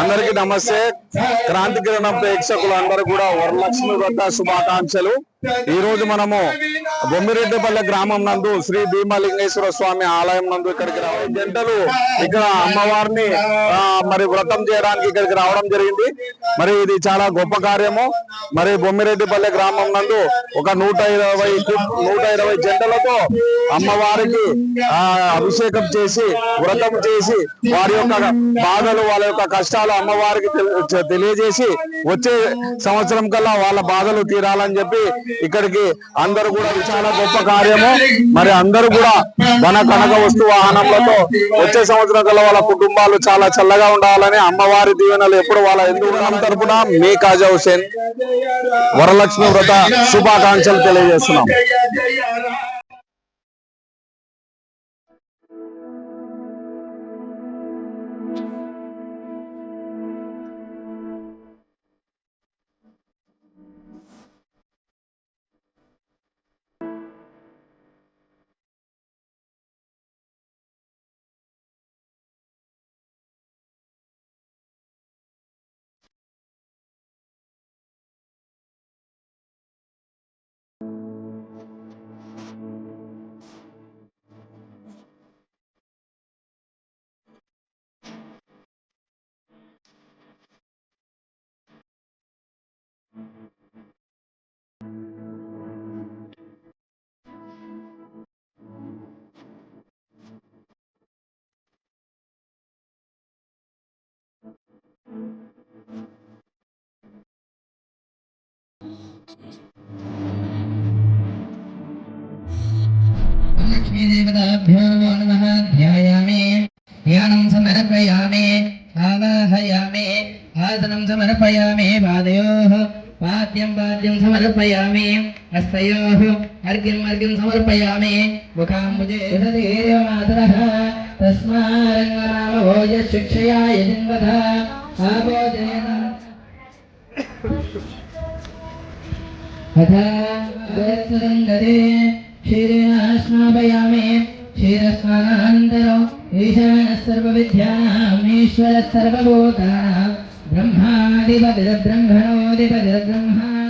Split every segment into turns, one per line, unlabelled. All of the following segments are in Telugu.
అందరికీ నమస్తే. క్రాంతి కిరణం ప్రేక్షకులు అందరూ కూడా వరలక్ష్మి వద్ద శుభాకాంక్షలు. ఈ రోజు మనము బొమ్మిరెడ్డిపల్లె గ్రామం నందు శ్రీ భీమలింగేశ్వర స్వామి ఆలయం నందు ఇక్కడికి రావడం జంటలు ఇక్కడ అమ్మవారిని మరి వ్రతం చేయడానికి ఇక్కడికి రావడం జరిగింది. మరి ఇది చాలా గొప్ప కార్యము. మరి బొమ్మిరెడ్డిపల్లె గ్రామం నందు ఒక నూట ఇరవై నూట ఇరవై జంటలతో అమ్మవారికి అభిషేకం చేసి వ్రతం చేసి వారి యొక్క బాధలు వాళ్ళ యొక్క కష్టాలు అమ్మవారికి తెలి- తెలియజేసి వచ్చే సంవత్సరం కల్లా వాళ్ళ బాధలు తీరాలని చెప్పి ఇక్కడికి అందరూ కూడా చాలా గొప్ప కార్యము. మరి అందరూ కూడా ధన కనక వస్తు వాహనములతో వచ్చే సంవత్సరం కల్లా వాళ్ళ కుటుంబాలు చాలా చల్లగా ఉండాలని అమ్మవారి దీవెనలు ఎప్పుడు వాళ్ళ ఎందుకు తరపున మీ కాజా హుసేన్ వరలక్ష్మి వ్రత శుభాకాంక్షలు తెలియజేస్తున్నాం.
लक्ष्मीदेवताभ्यो नमः ध्यायामि ध्यानं समर्पयामि आवाहयामि आसनं समर्पयामि पादयोः वाद्यं वाद्यं समर्पयामि हस्तयोः अर्घ्यम् अर्घ्यं समर्पयामि मुखाम्बुजे मातरः तस्मारङ्गनामभोजशिक्षया यजिन्वथ आभोजनेन అథాగతసంగతే క్షీరేణ స్నాపయామి
క్షీరస్నానానంతరం ఈశాన సర్వవిద్యానాం ఈశ్వర సర్వభూతానాం బ్రహ్మాధిపతిర్బ్రహ్మణోధిపతిర్బ్రహ్మా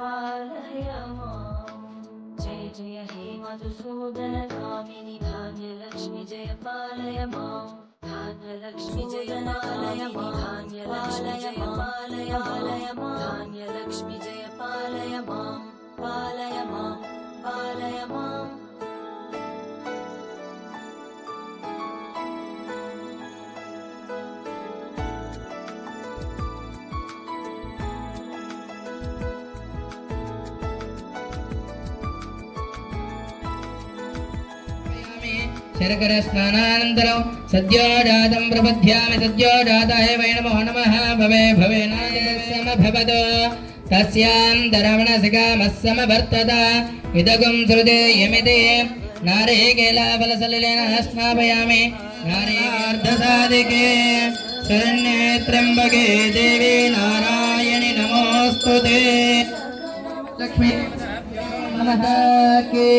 पालय माम् जय जय हे मधुसूदन कामिनि धान्यलक्ष्मी जय पालय माम् धान्यलक्ष्मी जय पालय माम् धान्यलक्ष्मी जय पालय पालय माम् धान्यलक्ष्मी जय पालय माम् पालय माम् पालय माम्
शर्करस्नानानन्तरं सद्योजातं प्रपद्यामि सद्योजाताय वै नमो नमः भवे भवेनाय समभवत् तस्यान्तरमणसिकामः समवर्तत इदगुं श्रुते यमिते नारिकेलाफलसलिलेन स्नापयामि नारीकार्धसाधिके शरण्ये त्र्यम्बके देवी नारायणि नमोऽस्तु ते लक्ष्मी नमः के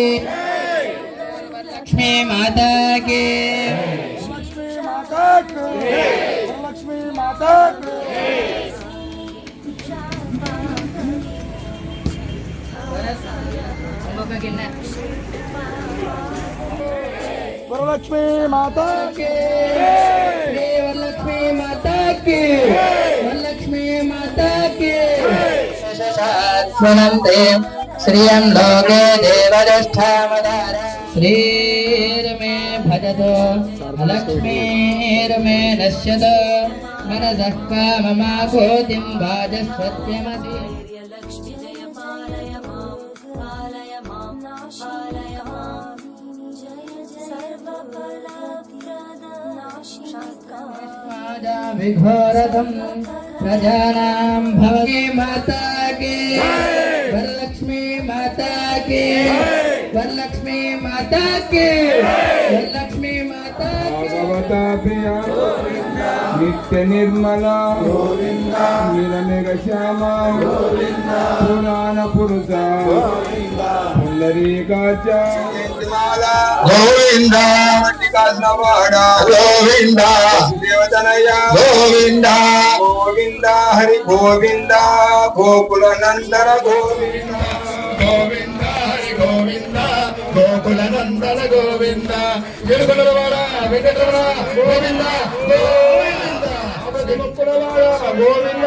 लक्ष्मी माता के।
लक्ष्मी माता के। लक्ष्मी माता के वरलक्ष्मी माता की।
श्री वरलक्ष्मी माता की। वरलक्ष्मी माता की श्रियं लोके देवज्येष्ठावतार श्रीर्मे जगत् लक्ष्मीर्मे नश्यत मनसः काममाकोतिं वाजस्वत्यमसि। विघोरथम् प्रजानां भवती माता के। वरलक्ष्मी माता के। వరలక్ష్మి మాతాకి వరలక్ష్మి మాతా
భగవతాభియా
నిత్య నిర్మల నిరమేఘ శ్యామ పురాణ పురుష పుండరీకాచ
గోవింద.
కాసవాడ
గోవింద.
దేవతనయ
గోవింద.
గోవింద హరి గోవింద. గోకుల నందన గోవింద.
గోవిందన గోవింద. ఎలుగులవాడ వెంకటరమణ గోవింద గోవింద. గోవింద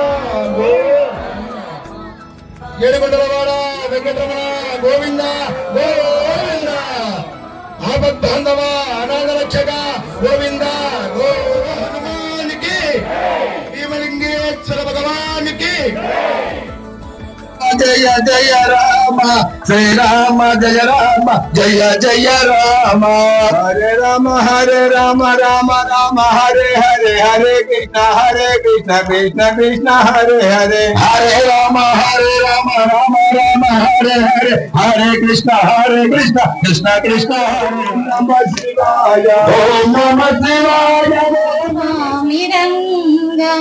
ఏడుగుండలవాడ వెంకటరమణ గోవింద గోవింద. ఆపద్బాంధవ అనాథ రక్షక గోవింద. జయ జయ రామ శ్రీరామ జయ రామ జయ జయ రామ.
హరే రామ హరే రామ రామ రామ హరే హరే హరే కృష్ణ హరే కృష్ణ కృష్ణ కృష్ణ హరే హరే.
హరే రామ హరే రామ రామ రామ హరే హరే హరే కృష్ణ హరే కృష్ణ కృష్ణ కృష్ణ హరే
నమ శివాయ.
ఓం నమ శివాయ.
మిరంగా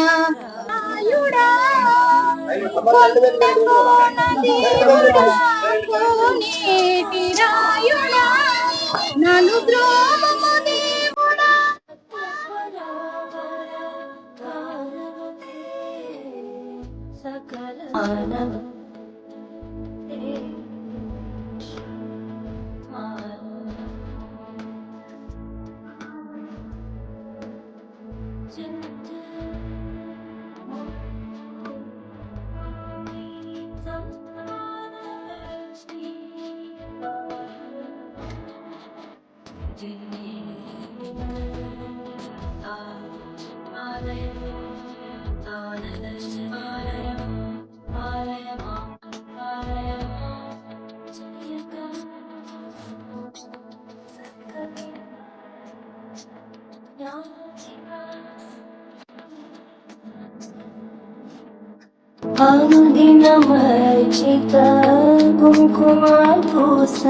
ఆయుడా కొండకోన దేవుడా కోనేటి రాయుడా నలు ద్రోమము దేవుడా
సకల మానవ అనుదినమర్చిత కుంకుమ పూస